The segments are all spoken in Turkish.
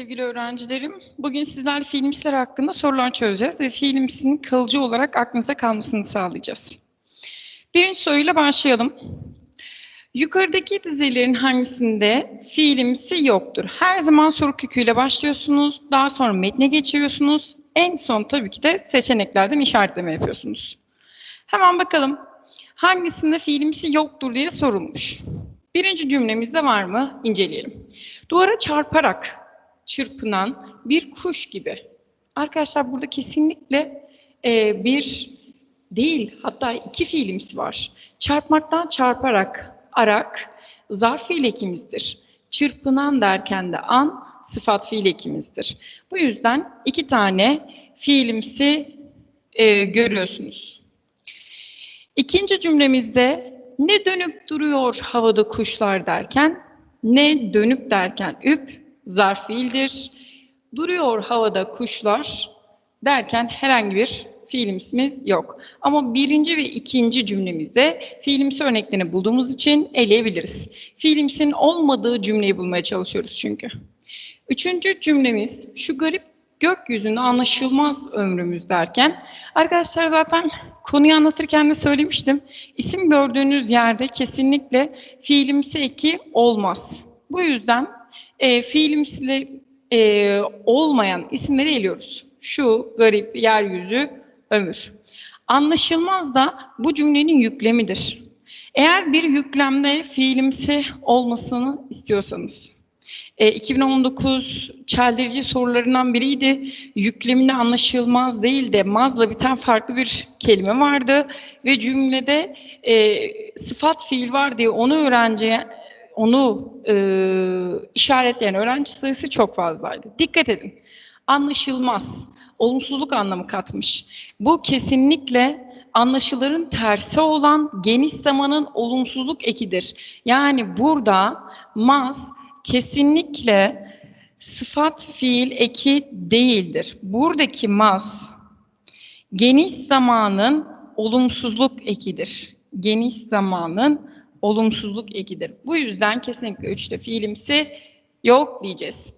sevgili öğrencilerim. Bugün sizlerle fiilimsiler hakkında sorular çözeceğiz ve fiilimsinin kalıcı olarak aklınızda kalmasını sağlayacağız. Birinci soruyla başlayalım. Yukarıdaki dizelerin hangisinde fiilimsi yoktur? Her zaman soru köküyle başlıyorsunuz, daha sonra metne geçiriyorsunuz. En son tabii ki de seçeneklerden işaretleme yapıyorsunuz. Hemen bakalım hangisinde fiilimsi yoktur diye sorulmuş. Birinci cümlemizde var mı? İnceleyelim. Duvara çarparak çırpınan bir kuş gibi. Arkadaşlar burada kesinlikle e, bir değil, hatta iki fiilimiz var. Çarpmaktan çarparak, arak, zarf fiil ekimizdir. Çırpınan derken de an, sıfat fiil ekimizdir. Bu yüzden iki tane fiilimsi e, görüyorsunuz. İkinci cümlemizde ne dönüp duruyor havada kuşlar derken, ne dönüp derken üp, zarf fiildir. Duruyor havada kuşlar derken herhangi bir fiilimsimiz yok. Ama birinci ve ikinci cümlemizde fiilimsi örneklerini bulduğumuz için eleyebiliriz. Fiilimsinin olmadığı cümleyi bulmaya çalışıyoruz çünkü. Üçüncü cümlemiz şu garip gökyüzünde anlaşılmaz ömrümüz derken arkadaşlar zaten konuyu anlatırken de söylemiştim. İsim gördüğünüz yerde kesinlikle fiilimsi eki olmaz. Bu yüzden e, fiilimsi e, olmayan isimleri eliyoruz. Şu, garip, yeryüzü, ömür. Anlaşılmaz da bu cümlenin yüklemidir. Eğer bir yüklemde fiilimsi olmasını istiyorsanız, e, 2019 çeldirici sorularından biriydi. Yükleminde anlaşılmaz değil de mazla biten farklı bir kelime vardı ve cümlede e, sıfat fiil var diye onu öğrenciye onu e, işaretleyen öğrenci sayısı çok fazlaydı. Dikkat edin. Anlaşılmaz. Olumsuzluk anlamı katmış. Bu kesinlikle anlaşıların tersi olan geniş zamanın olumsuzluk ekidir. Yani burada maz kesinlikle sıfat fiil eki değildir. Buradaki maz geniş zamanın olumsuzluk ekidir. Geniş zamanın olumsuzluk ekidir. Bu yüzden kesinlikle üçte fiilimsi yok diyeceğiz.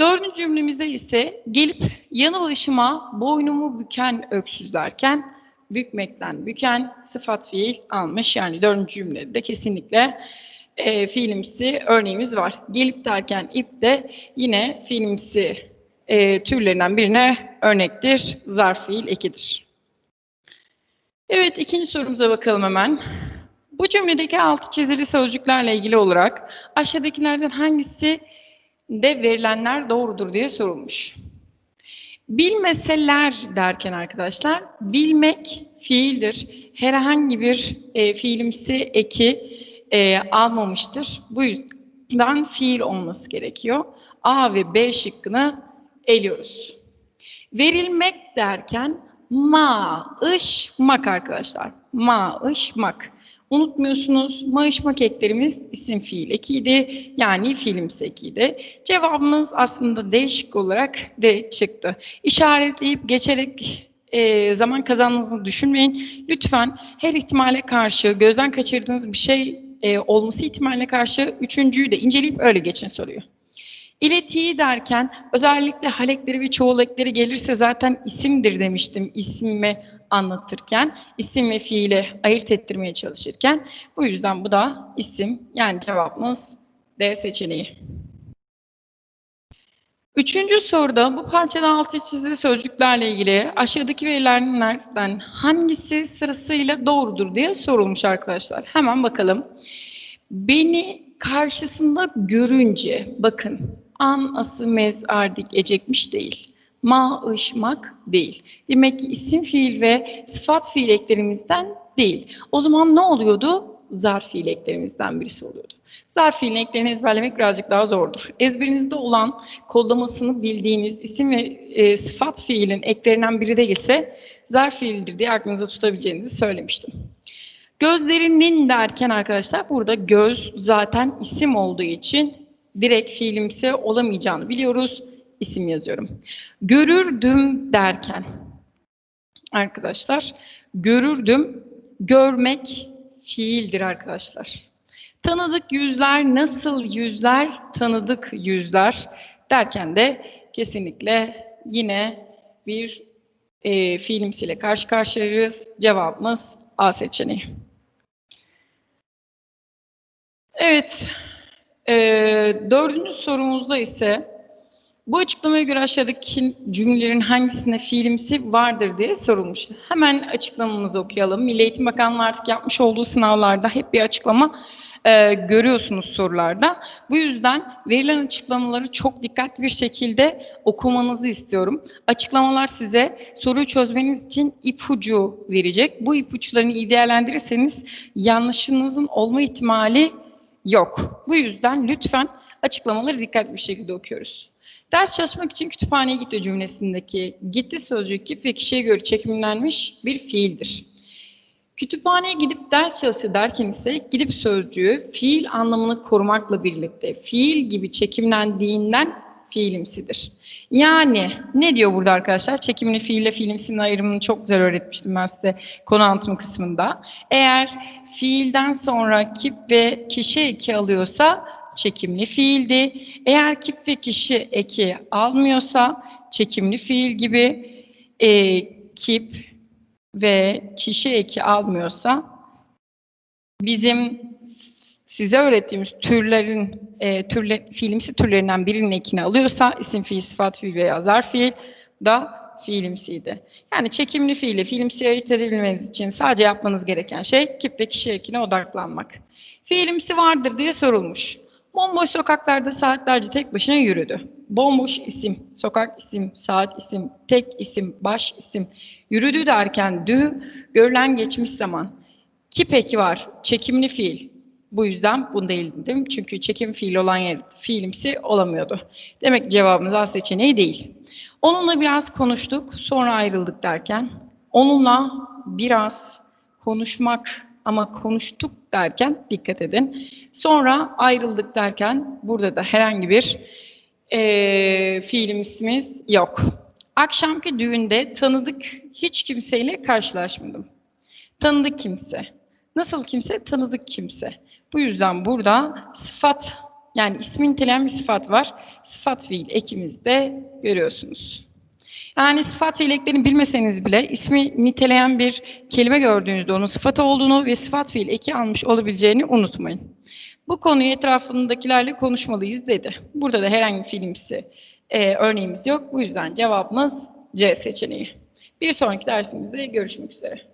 Dördüncü cümlemizde ise gelip yanı başıma boynumu büken öksüz derken bükmekten büken sıfat fiil almış. Yani dördüncü cümlede kesinlikle e, fiilimsi örneğimiz var. Gelip derken ip de yine fiilimsi e, türlerinden birine örnektir. Zarf fiil ekidir. Evet ikinci sorumuza bakalım hemen. Bu cümledeki altı çizili sözcüklerle ilgili olarak aşağıdakilerden hangisi de verilenler doğrudur diye sorulmuş. Bilmeseler derken arkadaşlar, bilmek fiildir. Herhangi bir e, fiilimsi eki e, almamıştır. Bu yüzden fiil olması gerekiyor. A ve B şıkkını eliyoruz. Verilmek derken ma, ış, mak arkadaşlar. Ma, ış, mak. Unutmuyorsunuz mayışmak eklerimiz isim fiil ekiydi. Yani fiilimsi ekiydi. Cevabımız aslında değişik olarak D çıktı. İşaretleyip geçerek e, zaman kazandığınızı düşünmeyin. Lütfen her ihtimale karşı gözden kaçırdığınız bir şey e, olması ihtimaline karşı üçüncüyü de inceleyip öyle geçin soruyu. İletiyi derken özellikle halekleri ve çoğul ekleri gelirse zaten isimdir demiştim ismi anlatırken, isim ve fiili ayırt ettirmeye çalışırken. Bu yüzden bu da isim yani cevabımız D seçeneği. Üçüncü soruda bu parçada altı çizili sözcüklerle ilgili aşağıdaki verilerden hangisi sırasıyla doğrudur diye sorulmuş arkadaşlar. Hemen bakalım. Beni karşısında görünce, bakın an, ası, mez, ardik, ecekmiş değil. Ma, ışmak değil. Demek ki isim fiil ve sıfat fiil eklerimizden değil. O zaman ne oluyordu? Zarf fiil eklerimizden birisi oluyordu. Zarf fiilin eklerini ezberlemek birazcık daha zordur. Ezberinizde olan kodlamasını bildiğiniz isim ve e, sıfat fiilin eklerinden biri de ise zarf fiildir diye aklınıza tutabileceğinizi söylemiştim. Gözlerinin derken arkadaşlar burada göz zaten isim olduğu için direkt fiilimsi olamayacağını biliyoruz. İsim yazıyorum. Görürdüm derken arkadaşlar görürdüm görmek fiildir arkadaşlar. Tanıdık yüzler nasıl yüzler? Tanıdık yüzler derken de kesinlikle yine bir e, fiilimsiyle karşı karşıyayız. Cevabımız A seçeneği. Evet, e, dördüncü sorumuzda ise bu açıklamaya göre aşağıdaki cümlelerin hangisinde fiilimsi vardır diye sorulmuş. Hemen açıklamamızı okuyalım. Milli Eğitim Bakanlığı artık yapmış olduğu sınavlarda hep bir açıklama e, görüyorsunuz sorularda. Bu yüzden verilen açıklamaları çok dikkatli bir şekilde okumanızı istiyorum. Açıklamalar size soruyu çözmeniz için ipucu verecek. Bu ipuçlarını iyi değerlendirirseniz yanlışınızın olma ihtimali yok. Bu yüzden lütfen açıklamaları dikkatli bir şekilde okuyoruz. Ders çalışmak için kütüphaneye gitti cümlesindeki gitti sözcüğü kip ve kişiye göre çekimlenmiş bir fiildir. Kütüphaneye gidip ders çalışır derken ise gidip sözcüğü fiil anlamını korumakla birlikte fiil gibi çekimlendiğinden fiilimsidir. Yani ne diyor burada arkadaşlar? Çekimli fiille fiilimsinin ayrımını çok güzel öğretmiştim ben size konu anlatımı kısmında. Eğer fiilden sonra kip ve kişi eki alıyorsa çekimli fiildi. Eğer kip ve kişi eki almıyorsa çekimli fiil gibi e, kip ve kişi eki almıyorsa bizim size öğrettiğimiz türlerin e, türle, fiilimsi türlerinden birinin ekini alıyorsa isim fiil, sıfat fiil veya zarf fiil da fiilimsiydi. Yani çekimli fiili fiilimsi ayırt edebilmeniz için sadece yapmanız gereken şey kip ve kişi ekine odaklanmak. Fiilimsi vardır diye sorulmuş. Bomboş sokaklarda saatlerce tek başına yürüdü. Bomboş isim, sokak isim, saat isim, tek isim, baş isim. Yürüdü derken dü, görülen geçmiş zaman. Ki peki var, çekimli fiil. Bu yüzden bunu değildim. Çünkü çekim fiil olan yer fiilimsi olamıyordu. Demek cevabımız A seçeneği değil. Onunla biraz konuştuk, sonra ayrıldık derken. Onunla biraz konuşmak ama konuştuk derken dikkat edin. Sonra ayrıldık derken burada da herhangi bir e, fiilimizimiz yok. Akşamki düğünde tanıdık hiç kimseyle karşılaşmadım. Tanıdık kimse. Nasıl kimse? Tanıdık kimse. Bu yüzden burada sıfat yani ismi niteleyen bir sıfat var. Sıfat fiil ekimizde görüyorsunuz. Yani sıfat fiil eklerini bilmeseniz bile ismi niteleyen bir kelime gördüğünüzde onun sıfat olduğunu ve sıfat fiil eki almış olabileceğini unutmayın. Bu konuyu etrafındakilerle konuşmalıyız dedi. Burada da herhangi bir fiilimsi e, örneğimiz yok. Bu yüzden cevabımız C seçeneği. Bir sonraki dersimizde görüşmek üzere.